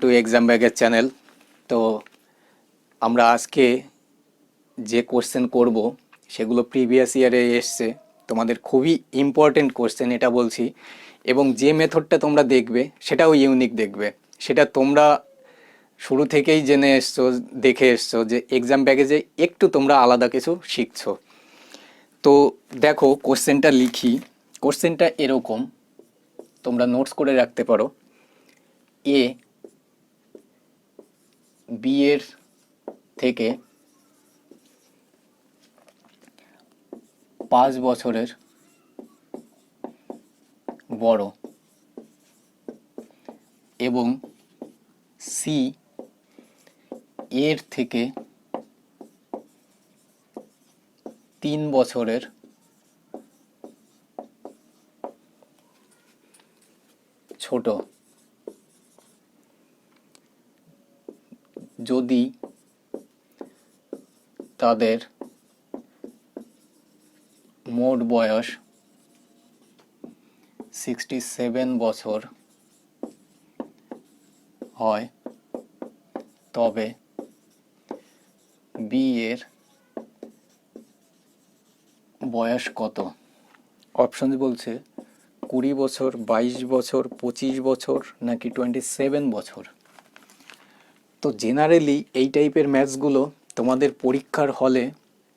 Two exam ব্যাগের channel তো আমরা আজকে যে কোশ্চেন করব, সেগুলো প্রিভিয়াস ইয়ারে এসছে। তোমাদের খুবই ইম্পর্টেন্ট কোশ্চেন এটা বলছি। এবং যে মেথডটা তোমরা দেখবে, সেটাও ইউনিক দেখবে। সেটা তোমরা শুরু থেকেই জেনে এসছো, দেখে এসছো যে এক্সাম প্যাকেজে একটু তোমরা আলাদা কিছু শিখছো। তো দেখো কোশ্চেনটা লিখি। কোশ্চেনটা এরকম, তোমরা নোটস করে রাখতে পারো। এ বি এর থেকে পাঁচ বছরের বড় এবং সি এর থেকে তিন বছরের ছোট। যদি তাদের মোট বয়স সিক্সটি সেভেন বছর হয়, তবে বিয়ের বয়স কত? অপশন বলছে কুড়ি বছর, বাইশ বছর, পঁচিশ বছর, নাকি টোয়েন্টি সেভেন বছর? তো জেনারেলি এই টাইপের ম্যাথসগুলো তোমাদের পরীক্ষার হলে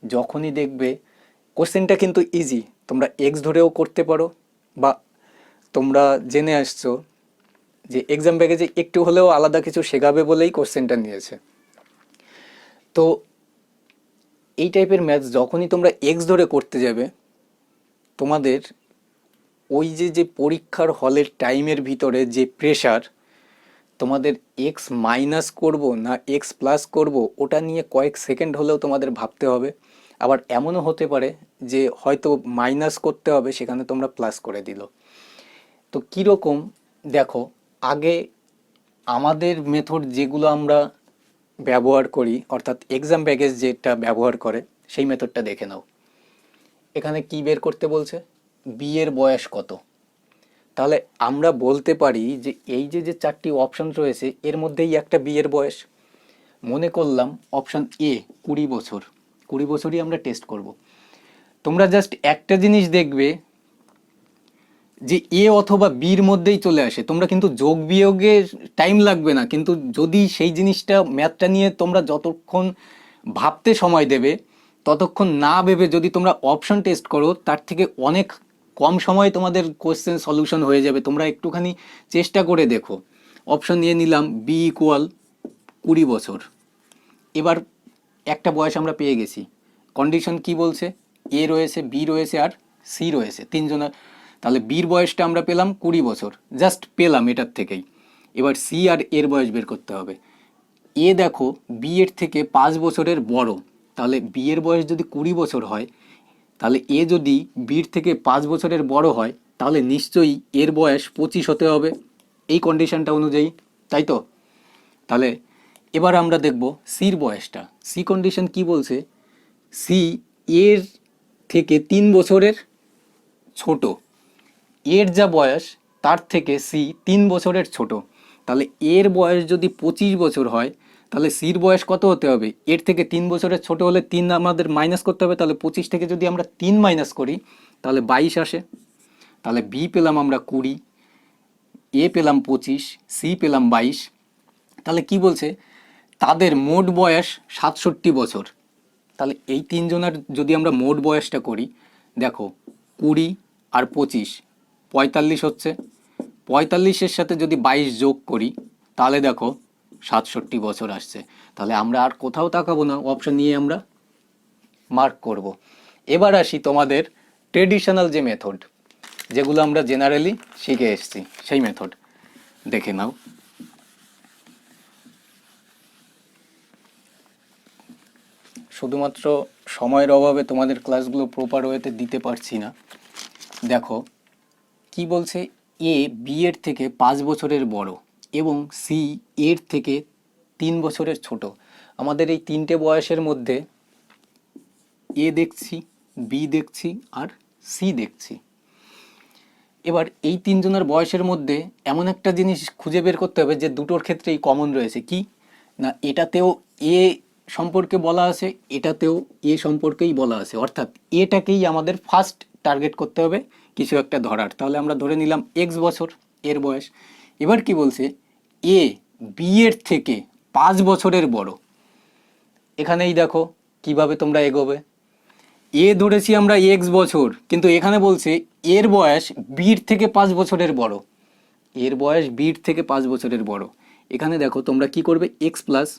যখনই দেখবে কোশ্চেনটা কিন্তু ইজি তোমরা এক্স ধরেও করতে পারো বা তোমরা জেনে আসছো যে এক্সাম প্যাকেজে একটু হলেও আলাদা কিছু শেখাবে বলেই কোশ্চেনটা নিয়েছে। তো এই টাইপের ম্যাথস যখনই তোমরা এক্স ধরে করতে যাবে, তোমাদের ওই যে যে পরীক্ষার হলের টাইমের ভিতরে যে প্রেশার তোমাদের এক্স মাইনাস করব না এক্স প্লাস করব, ওটা নিয়ে কয়েক সেকেন্ড হলেও তোমাদের ভাবতে হবে। আবার এমনও হতে পারে যে হয়তো মাইনাস করতে হবে, সেখানে তোমরা প্লাস করে দিল। তো কীরকম? দেখো, আগে আমাদের মেথড যেগুলো আমরা ব্যবহার করি, অর্থাৎ এক্সাম প্যাকেজ যেটা ব্যবহার করে, সেই মেথডটা দেখে নাও। এখানে কি বের করতে বলছে? বিয়ের বয়স কত? তাহলে আমরা বলতে পারি যে এই যে যে চারটি অপশন রয়েছে, এর মধ্যেই একটা বিয়ের বয়স। মনে করলাম অপশন এ কুড়ি বছর। কুড়ি বছরই আমরা টেস্ট করব। তোমরা জাস্ট একটা জিনিস দেখবে যে এ অথবা বির মধ্যেই চলে আসে। তোমরা কিন্তু যোগ বিয়োগে টাইম লাগবে না। কিন্তু যদি সেই জিনিসটা ম্যাথটা নিয়ে তোমরা যতক্ষণ ভাবতে সময় দেবে, ততক্ষণ না ভেবে যদি তোমরা অপশন টেস্ট করো, তার থেকে অনেক কম সময়ে তোমাদের কোশ্চেন সলিউশন হয়ে যাবে। তোমরা একটুখানি চেষ্টা করে দেখো। অপশন নিয়ে নিলাম বি ইকুয়াল কুড়ি বছর। এবার একটা বয়স আমরা পেয়ে গেছি। কন্ডিশন কি বলছে? এ রয়েছে বি রয়েছে আর সি রয়েছে। তিনজনের। তাহলে বির বয়সটা আমরা পেলাম কুড়ি বছর। জাস্ট পেলাম এটার থেকেই। এবার সি আর এর বয়স বের করতে হবে। এ দেখো বি এর থেকে পাঁচ বছরের বড়। তাহলে বিয়ের বয়স যদি কুড়ি বছর হয় তাহলে এ যদি বির থেকে পাঁচ বছরের বড় হয়, তাহলে নিশ্চয়ই এর বয়স পঁচিশ হতে হবে। এই কন্ডিশনটা অনুযায়ী, তাই তো? তাহলে এবার আমরা দেখব সির বয়সটা। সি কন্ডিশন কি বলছে? সি এর থেকে তিন বছরের ছোট। এর যা বয়স, তার থেকে সি তিন বছরের ছোট। তাহলে এর বয়স যদি পঁচিশ বছর হয় তাহলে সির বয়স কত হতে হবে? এর থেকে তিন বছরের ছোট হলে তিন আমাদের মাইনাস করতে হবে, তাহলে পঁচিশ থেকে যদি আমরা তিন মাইনাস করি, তাহলে বাইশ আসে। তাহলে বি পেলাম আমরা কুড়ি এ পেলাম পঁচিশ সি পেলাম বাইশ। তাহলে কি বলছে? তাদের মোট বয়স সাতষট্টি বছর। তাহলে এই তিনজনের যদি আমরা মোট বয়সটা করি, দেখো, কুড়ি আর পঁচিশ, পঁয়তাল্লিশ হচ্ছে। পঁয়তাল্লিশের সাথে যদি বাইশ যোগ করি, তাহলে দেখো সাতষট্টি বছর আসছে। তাহলে আমরা আর কোথাও তাকাবো না অপশন নিয়ে আমরা মার্ক করব। এবার আসি তোমাদের ট্রেডিশনাল যে মেথড যেগুলো আমরা জেনারেলি শিখে এসেছি, সেই মেথড দেখে নাও। শুধুমাত্র সময়ের অভাবে তোমাদের ক্লাসগুলো প্রপার ওয়েতে দিতে পারছি না। দেখো, কি বলছে? এ বি এর থেকে পাঁচ বছরের বড়। এবং সি এর থেকে তিন বছরের ছোট। আমাদের এই তিনটে বয়সের মধ্যে এ দেখছি বি দেখছি আর সি দেখছি। এবার এই তিনজনের বয়সের মধ্যে এমন একটা জিনিস খুঁজে বের করতে হবে যে দুটোর ক্ষেত্রেই কমন রয়েছে। কি? না, এটাতেও এ সম্পর্কে বলা আছে, এটাতেও এ সম্পর্কেই বলা আছে। অর্থাৎ এটাকেই আমাদের ফার্স্ট টার্গেট করতে হবে কিছু একটা ধরার। তাহলে আমরা ধরে নিলাম এক্স বছর, এর বয়স। এবার কি বলছে? এ বি এর থেকে পাঁচ বছরের বড়। এখানেই দেখো কীভাবে তোমরা এগোবে। এ ধরেছি আমরা এক্স বছর, কিন্তু এখানে বলছে এর বয়স বির থেকে পাঁচ বছরের বড়। এর বয়স বির থেকে পাঁচ বছরের বড়। এখানে দেখো তোমরা কি করবে এক্স প্লাস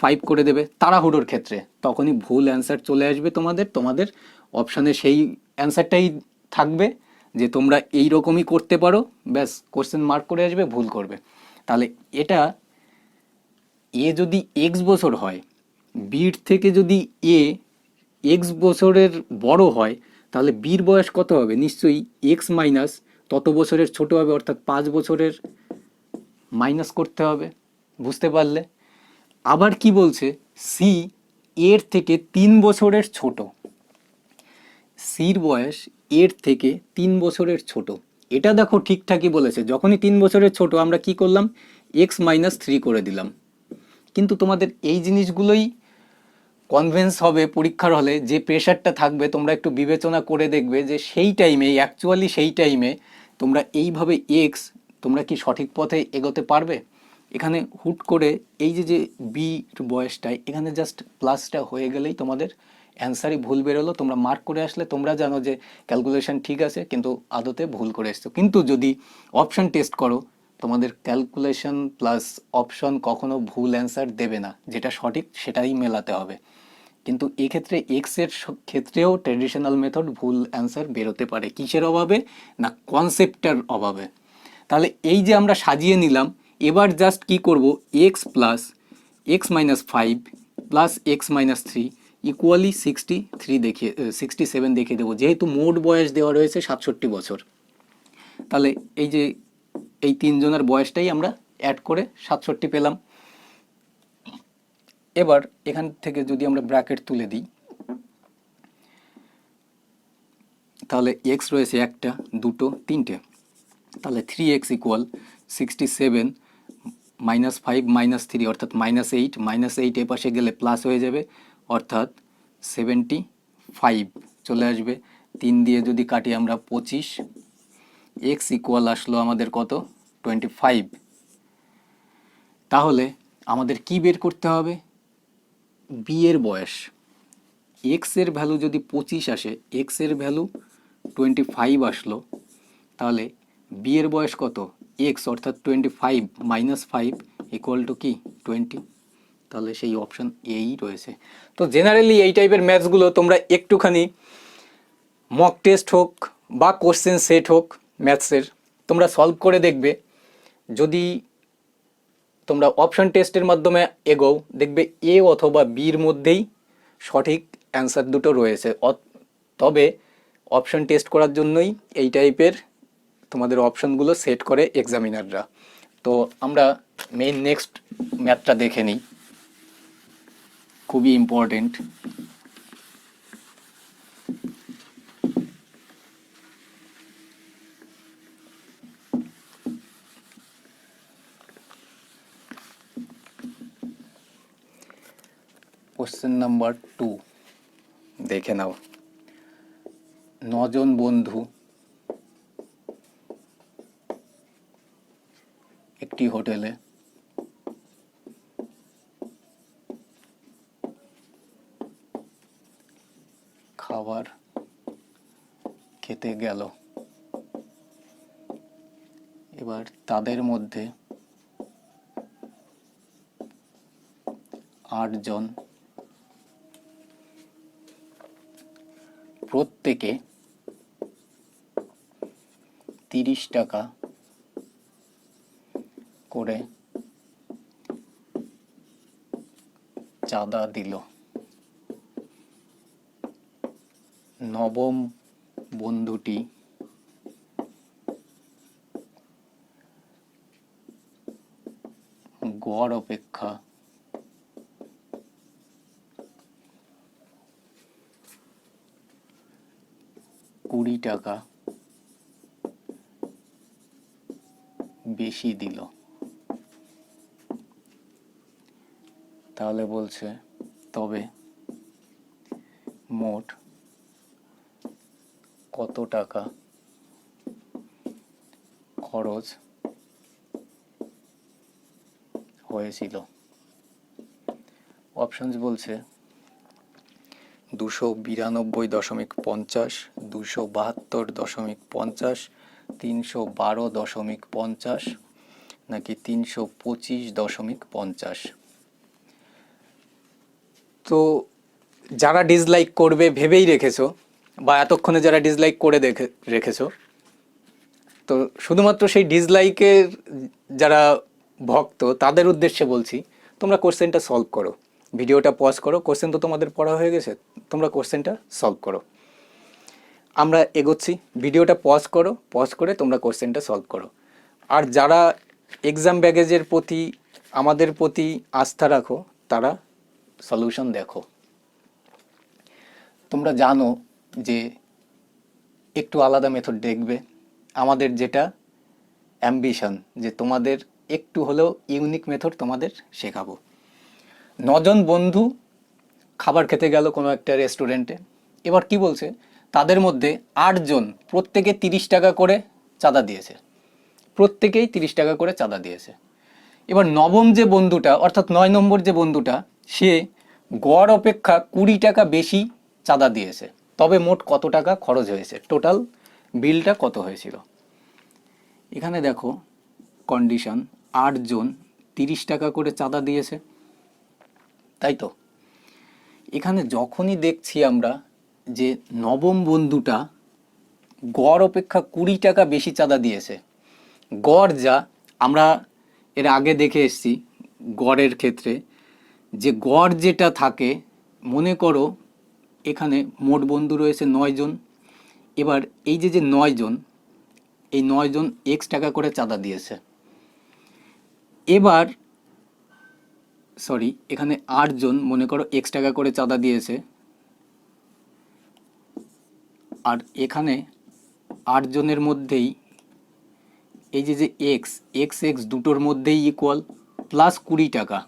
ফাইভ করে দেবে তাড়াহুড়োর ক্ষেত্রে। তখনই ভুল অ্যান্সার চলে আসবে তোমাদের তোমাদের অপশানে সেই অ্যান্সারটাই থাকবে যে তোমরা এই রকমই করতে পারো। ব্যাস কোশ্চেন মার্ক করে আসবে, ভুল করবে। তাহলে এটা এ যদি এক্স বছর হয় বির থেকে যদি এ এক্স বছরের বড় হয়, তাহলে বির বয়স কত হবে? নিশ্চয়ই এক্স মাইনাস তত বছরের ছোট হবে, অর্থাৎ পাঁচ বছরের মাইনাস করতে হবে, বুঝতে পারলে? আবার কি বলছে? সি এর থেকে তিন বছরের ছোট। সির বয়স এর থেকে তিন বছরের ছোট। এটা দেখো ঠিকঠাকই বলেছে, যখনই তিন বছরের ছোট আমরা কি করলাম? এক্স মাইনাস থ্রি করে দিলাম। কিন্তু তোমাদের এই জিনিসগুলোই কনভেন্স হবে পরীক্ষার হলে, যে প্রেশারটা থাকবে, তোমরা একটু বিবেচনা করে দেখবে যে সেই টাইমে অ্যাকচুয়ালি সেই টাইমে তোমরা এইভাবে এক্স তোমরা কি সঠিক পথে এগোতে পারবে? এখানে হুট করে এই যে যে বির বয়সটায়, এখানে জাস্ট প্লাসটা হয়ে গেলেই তোমাদের অ্যান্সারই ভুল বেরোলো, তোমরা মার্ক করে আসলে তোমরা জানো যে ক্যালকুলেশন ঠিক আছে, কিন্তু আদতে ভুল করে এসছো। কিন্তু যদি অপশন টেস্ট করো, তোমাদের ক্যালকুলেশন প্লাস অপশন কখনো ভুল অ্যান্সার দেবে না। যেটা সঠিক, সেটাই মেলাতে হবে। কিন্তু এক্ষেত্রে এক্সের ক্ষেত্রেও ট্রেডিশনাল মেথড ভুল অ্যান্সার বেরোতে পারে। কিসের অভাবে? না কনসেপ্টের অভাবে। তাহলে এই যে আমরা সাজিয়ে নিলাম, এবার জাস্ট কি করব? X plus X minus five plus X minus three equal sixty three দেখিয়ে সিক্সটি সেভেন দেখিয়ে দেবো। যেহেতু মোট বয়স দেওয়া রয়েছে সাতষট্টি বছর। তাহলে এই যে এই তিনজনের বয়সটাই আমরা অ্যাড করে সাতষট্টি পেলাম। এবার এখান থেকে যদি আমরা ব্র্যাকেট তুলে দিই, তাহলে এক্স রয়েছে একটা, দুটো, তিনটে। তাহলে three X equal sixty seven minus five minus three অর্থাৎ মাইনাস এইট মাইনাস এইট এ পাশে গেলে প্লাস হয়ে যাবে। অর্থাৎ সেভেন্টি ফাইভ চলে আসবে। তিন দিয়ে যদি কাটি আমরা পঁচিশ এক্স ইকুয়াল আসলো আমাদের কত? টোয়েন্টি ফাইভ তাহলে আমাদের কি বের করতে হবে? বি এর বয়স। এক্সের ভ্যালু যদি পঁচিশ আসে এক্সের ভ্যালু টোয়েন্টি ফাইভ আসলো, তাহলে বি এর বয়স কত? এক্স অর্থাৎ twenty five minus five equal to কি? টোয়েন্টি তাহলে সেই অপশান এই রয়েছে। তো জেনারেলি এই টাইপের ম্যাথসগুলো তোমরা একটুখানি মক টেস্ট হোক বা কোশ্চেন সেট হোক ম্যাথসের তোমরা সলভ করে দেখবে। যদি তোমরা অপশান টেস্টের মাধ্যমে এগোও, দেখবে এ অথবা বির মধ্যেই সঠিক অ্যান্সার দুটো রয়েছে। তবে অপশান টেস্ট করার জন্যই এই টাইপের তোমাদের অপশানগুলো সেট করে এক্সামিনাররা তো আমরা মেইন নেক্সট ম্যাথটা দেখে নিই। খুবই ইম্পর্টেন্ট কোশ্চেন নাম্বার টু দেখে নাও। নজন বন্ধু। একটি হোটেলে খাবার খেতে গেল। এবার তাদের মধ্যে আটজন প্রত্যেকে তিরিশ টাকা করে চাঁদা দিল। নবম বন্ধুটি। গড় অপেক্ষা। কুড়ি টাকা। বেশি দিল। তাহলে বলছে তবে মোট কত টাকা? খরচ হয়েছিল। অপশনস বলছে দুশো বিরানব্বই দশমিক পঞ্চাশ, দুশো বাহাত্তর দশমিক পঞ্চাশ, তিনশো বারো দশমিক পঞ্চাশ, নাকি তিনশো পঁচিশ দশমিক পঞ্চাশ। তো যারা ডিসলাইক করবে, ভেবেই রেখেছো বা এতক্ষণে যারা ডিসলাইক করে দেখে, রেখেছো। তো শুধুমাত্র সেই ডিসলাইকের যারা ভক্ত, তাদের উদ্দেশ্যে বলছি, তোমরা কোশ্চেনটা সলভ করো। ভিডিওটা পজ করো। কোশ্চেন তো তোমাদের পড়া হয়ে গেছে, তোমরা কোশ্চেনটা সলভ করো। আমরা এগোচ্ছি। ভিডিওটা পজ করো পজ করে তোমরা কোশ্চেনটা সলভ করো। আর যারা এক্সাম ব্যাগেজের প্রতি, আমাদের প্রতি আস্থা রাখো, তারা সলিউশন দেখো। তোমরা জানো যে একটু আলাদা মেথড দেখবে। আমাদের যেটা অ্যাম্বিশন যে তোমাদের একটু হলেও ইউনিক মেথড তোমাদের শেখাবো। নজন বন্ধু খাবার খেতে গেল কোনো একটা রেস্টুরেন্টে এবার কি বলছে? তাদের মধ্যে আটজন প্রত্যেকে তিরিশ টাকা করে চাঁদা দিয়েছে। প্রত্যেকেই তিরিশ টাকা করে চাঁদা দিয়েছে। এবার নবম যে বন্ধুটা, অর্থাৎ নয় নম্বর যে বন্ধুটা, সে গড় অপেক্ষা কুড়ি টাকা বেশি চাঁদা দিয়েছে। তবে মোট কত টাকা খরচ হয়েছে? টোটাল বিলটা কত হয়েছিল? এখানে দেখো কন্ডিশন আটজন তিরিশ টাকা করে চাঁদা দিয়েছে। তাই তো? এখানে যখনই দেখছি আমরা যে নবম বন্ধুটা গড় অপেক্ষা কুড়ি টাকা বেশি চাঁদা দিয়েছে। গড় যা, আমরা এর আগে দেখে এসছি গড়ের ক্ষেত্রে। যে গড় যেটা থাকে, মনে করো এখানে মোট বন্ধু রয়েছে নয়জন এবার এই যে যে নয়জন এই নয়জন এক্স টাকা করে চাঁদা দিয়েছে। এবার সরি এখানে আটজন মনে করো এক্স টাকা করে চাঁদা দিয়েছে। আর এখানে আটজনের মধ্যেই এই যে যে এক্স এক্স এক্স দুটোর মধ্যেই ইকুয়াল প্লাস কুড়ি টাকা।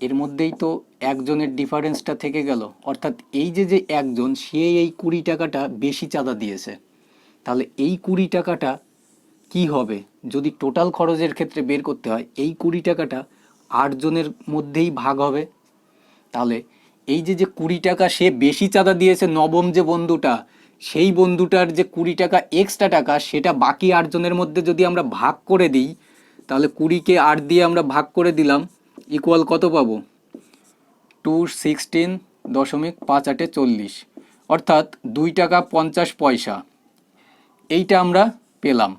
এর মধ্যেই তো একজনের ডিফারেন্সটা থেকে গেল। অর্থাৎ এই যে যে একজন, সে এই কুড়ি টাকাটা বেশি চাঁদা দিয়েছে। তাহলে এই কুড়ি টাকাটা কি হবে? যদি টোটাল খরচের ক্ষেত্রে বের করতে হয়, এই কুড়ি টাকাটা আটজনের মধ্যেই ভাগ হবে। তাহলে এই যে যে কুড়ি টাকা সে বেশি চাঁদা দিয়েছে, নবম যে বন্ধুটা, সেই বন্ধুটার যে কুড়ি টাকা এক্সট্রা টাকা, সেটা বাকি আটজনের মধ্যে যদি আমরা ভাগ করে দিই, তাহলে কুড়িকে আট দিয়ে আমরা ভাগ করে দিলাম ইকুয়াল কত পাবো? টু সিক্সটিন দশমিক পাঁচ আটে চল্লিশ। অর্থাৎ দুই টাকা পঞ্চাশ পয়সা। এইটা আমরা পেলাম।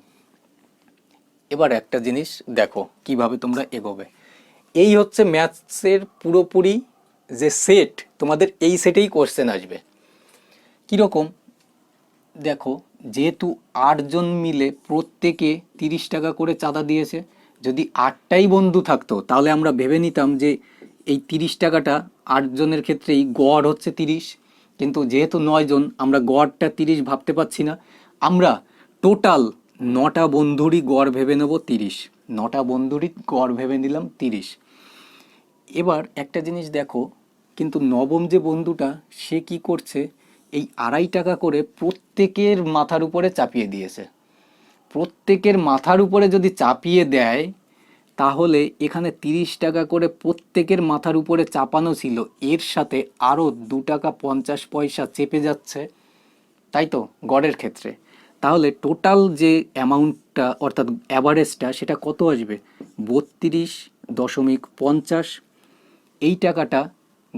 এবার একটা জিনিস দেখো, কীভাবে তোমরা এগোবে। এই হচ্ছে ম্যাথসের পুরোপুরি যে সেট, তোমাদের এই সেটেই কোশ্চেন আসবে। কীরকম? দেখো, যেহেতু আটজন মিলে প্রত্যেকে তিরিশ টাকা করে চাঁদা দিয়েছে যদি আটটাই বন্ধু থাকতো, তাহলে আমরা ভেবে নিতাম যে এই তিরিশ টাকাটা আটজনের ক্ষেত্রেই গড় হচ্ছে তিরিশ। কিন্তু যেহেতু নয়জন আমরা গড়টা তিরিশ ভাবতে পারছি না। আমরা টোটাল নটা বন্ধুরই গড় ভেবে নেব তিরিশ। নটা বন্ধুরই গড় ভেবে নিলাম তিরিশ। এবার একটা জিনিস দেখো, কিন্তু নবম যে বন্ধুটা, সে কি করছে? এই আড়াই টাকা করে প্রত্যেকের মাথার উপরে চাপিয়ে দিয়েছে। প্রত্যেকের মাথার উপরে যদি চাপিয়ে দেয়, তাহলে এখানে তিরিশ টাকা করে প্রত্যেকের মাথার উপরে চাপানো ছিল। এর সাথে আরও দু টাকা পঞ্চাশ পয়সা চেপে যাচ্ছে। তাই তো? গড়ের ক্ষেত্রে। তাহলে টোটাল যে অ্যামাউন্টটা অর্থাৎ অ্যাভারেজটা সেটা কত আসবে? বত্রিশ দশমিক পঞ্চাশ। এই টাকাটা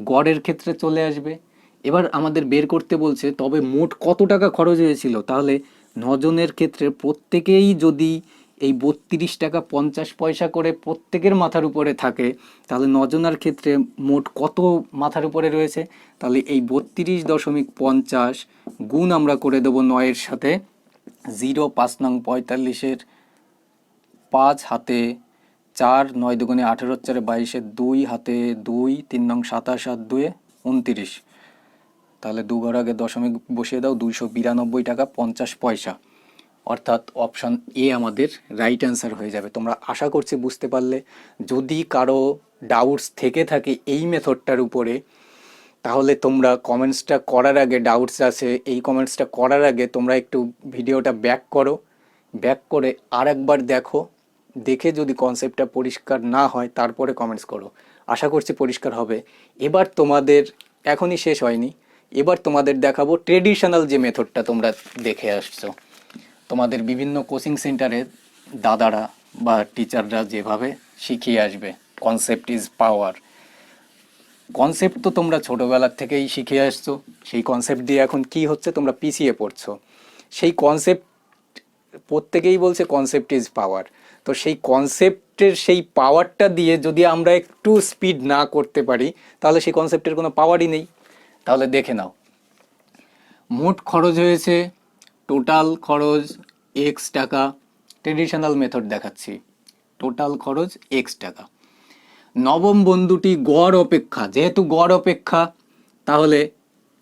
গড়ের ক্ষেত্রে চলে আসবে। এবার আমাদের বের করতে বলছে, তবে মোট কত টাকা খরচ হয়েছিল? তাহলে নজনের ক্ষেত্রে প্রত্যেকেই যদি এই বত্রিশ টাকা পঞ্চাশ পয়সা করে প্রত্যেকের মাথার উপরে থাকে, তাহলে নজনার ক্ষেত্রে মোট কত মাথার উপরে রয়েছে? তাহলে এই বত্রিশ দশমিক পঞ্চাশ গুণ আমরা করে দেবো নয়ের সাথে জিরো পাঁচ নং পঁয়তাল্লিশের পাঁচ হাতে চার নয় দুগুণে আঠেরো চারে বাইশে দুই হাতে দুই, তিন নং সাতাশ হাত দুয়ে উনতিরিশ। তাহলে দু ঘর আগে দশমিক বসিয়ে দাও, দুইশো বিরানব্বই টাকা পঞ্চাশ পয়সা। অর্থাৎ অপশান এ আমাদের রাইট অ্যান্সার হয়ে যাবে। তোমরা আশা করছি বুঝতে পারলে। যদি কারও ডাউটস থেকে থাকে এই মেথডটার উপরে, তাহলে তোমরা কমেন্টসটা করার আগে ডাউটস আছে, এই কমেন্টসটা করার আগে তোমরা একটু ভিডিওটা ব্যাক করো। ব্যাক করে আর একবার দেখো। দেখে যদি কনসেপ্টটা পরিষ্কার না হয়, তারপরে কমেন্টস করো। আশা করছি পরিষ্কার হবে। এবার তোমাদের এখনই শেষ হয়নি। এবার তোমাদের দেখাবো ট্রেডিশনাল যে মেথডটা তোমরা দেখে আসছো। তোমাদের বিভিন্ন কোচিং সেন্টারে দাদারা বা টিচাররা যেভাবে শিখিয়ে আসবে কনসেপ্ট ইজ পাওয়ার কনসেপ্ট তো তোমরা ছোটোবেলার থেকেই শিখে আসছো, সেই কনসেপ্ট দিয়ে এখন কি হচ্ছে তোমরা পিছিয়ে পড়ছো। সেই কনসেপ্ট প্রত্যেকেই বলছে কনসেপ্ট ইজ পাওয়ার তো সেই কনসেপ্টের সেই পাওয়ারটা দিয়ে যদি আমরা একটু স্পিড না করতে পারি, তাহলে সেই কনসেপ্টের কোনো পাওয়ারই নেই। তাহলে দেখে নাও। মোট খরচ হয়েছে টোটাল খরচ এক্স টাকা ট্রেডিশনাল মেথড দেখাচ্ছি। টোটাল খরচ এক্স টাকা। নবম বন্ধুটি গড় অপেক্ষা, যেহেতু গড় অপেক্ষা, তাহলে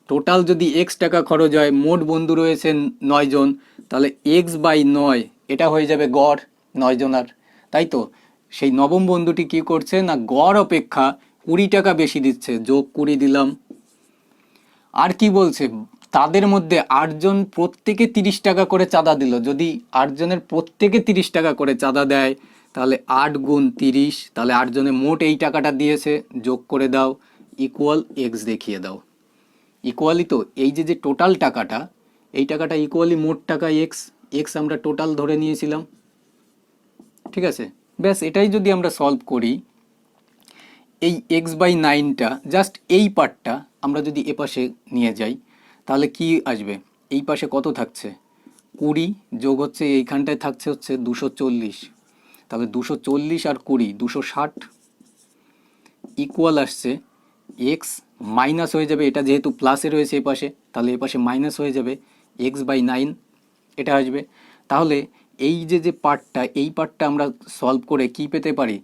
টোটাল যদি এক্স টাকা খরচ হয়, মোট বন্ধু রয়েছে নয় জন, তাহলে এক্স বাই নয়, এটা হয়ে যাবে গড়, নয় জনার তাই তো? সেই নবম বন্ধুটি কি করছে না, গড় অপেক্ষা কুড়ি টাকা বেশি দিচ্ছে, যোগ কুড়ি দিলাম আর কি বলছে? তাদের মধ্যে আটজন প্রত্যেকে তিরিশ টাকা করে চাঁদা দিল। যদি আটজনের প্রত্যেকে তিরিশ টাকা করে চাঁদা দেয়, তাহলে আট গুণ তিরিশ, তাহলে আটজনে মোট এই টাকাটা দিয়েছে, যোগ করে দাও ইকুয়াল এক্স দেখিয়ে দাও। ইকুয়ালি তো এই যে যে টোটাল টাকাটা, এই টাকাটা ইকুয়ালি মোট টাকা এক্স এক্স আমরা টোটাল ধরে নিয়েছিলাম। ঠিক আছে? ব্যাস, এটাই যদি আমরা সলভ করি, এই এক্স বাই নাইনটা জাস্ট এই পার্টটা আমরা যদি এ পাশে নিয়ে যাই, তাহলে কি আসবে? এই পাশে কত থাকছে? কুড়ি যোগ হচ্ছে, এইখানটায় থাকছে হচ্ছে দুশো চল্লিশ। তাহলে দুশো চল্লিশ আর কুড়ি, দুশো ষাট ইকুয়াল আসছে এক্স মাইনাস হয়ে যাবে, এটা যেহেতু প্লাসে রয়েছে এ পাশে, তাহলে এ পাশে মাইনাস হয়ে যাবে এক্স বাই নাইন এটা আসবে। তাহলে এই যে যে পার্টটা এই পার্টটা আমরা সলভ করে কি পেতে পারি?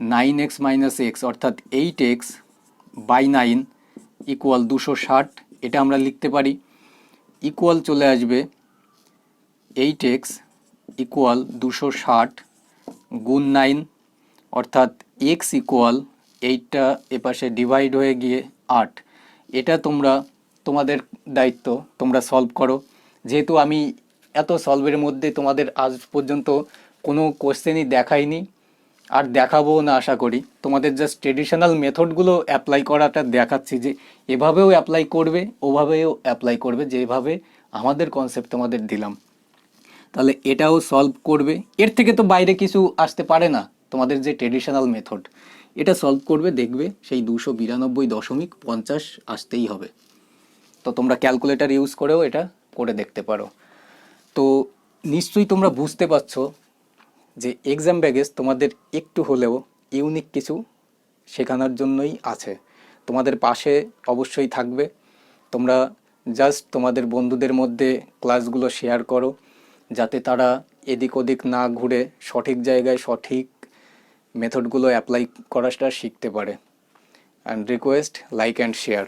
নাইন এক্স মাইনাস এক্স অর্থাৎ eight X by nine equal দুশো ষাট, এটা আমরা লিখতে পারি। ইকুয়াল চলে আসবে এইট এক্স ইকুয়াল দুশো ষাট গুণ নাইন অর্থাৎ এক্স ইকুয়াল এইটটা এপাশে ডিভাইড হয়ে গিয়ে আট। এটা তোমরা, তোমাদের দায়িত্ব, তোমরা সলভ করো। যেহেতু আমি এত সলভের মধ্যে তোমাদের আজ পর্যন্ত কোনো কোশ্চেনই দেখাইনি আর দেখাবো না আশা করি। তোমাদের জাস্ট ট্রেডিশনাল মেথডগুলো অ্যাপ্লাই করাটা দেখাচ্ছি যে এভাবেও অ্যাপ্লাই করবে, ওভাবেও অ্যাপ্লাই করবে যেভাবে আমাদের কনসেপ্ট তোমাদের দিলাম। তাহলে এটাও সলভ করবে। এর থেকে তো বাইরে কিছু আসতে পারে না তোমাদের যে ট্রেডিশনাল মেথড এটা সলভ করবে, দেখবে সেই দুশো বিরানব্বই দশমিক পঞ্চাশ আসতেই হবে। তো তোমরা ক্যালকুলেটর ইউজ করেও এটা করে দেখতে পারো। তো নিশ্চয়ই তোমরা বুঝতে পারছ যে এক্সাম ব্যাগেজ তোমাদের একটু হলেও ইউনিক কিছু শেখানোর জন্যই আছে। তোমাদের পাশে অবশ্যই থাকবে। তোমরা জাস্ট তোমাদের বন্ধুদের মধ্যে ক্লাসগুলো শেয়ার করো, যাতে তারা এদিক ওদিক না ঘুরে সঠিক জায়গায় সঠিক মেথডগুলো অ্যাপ্লাই করাটা শিখতে পারে। And request like and share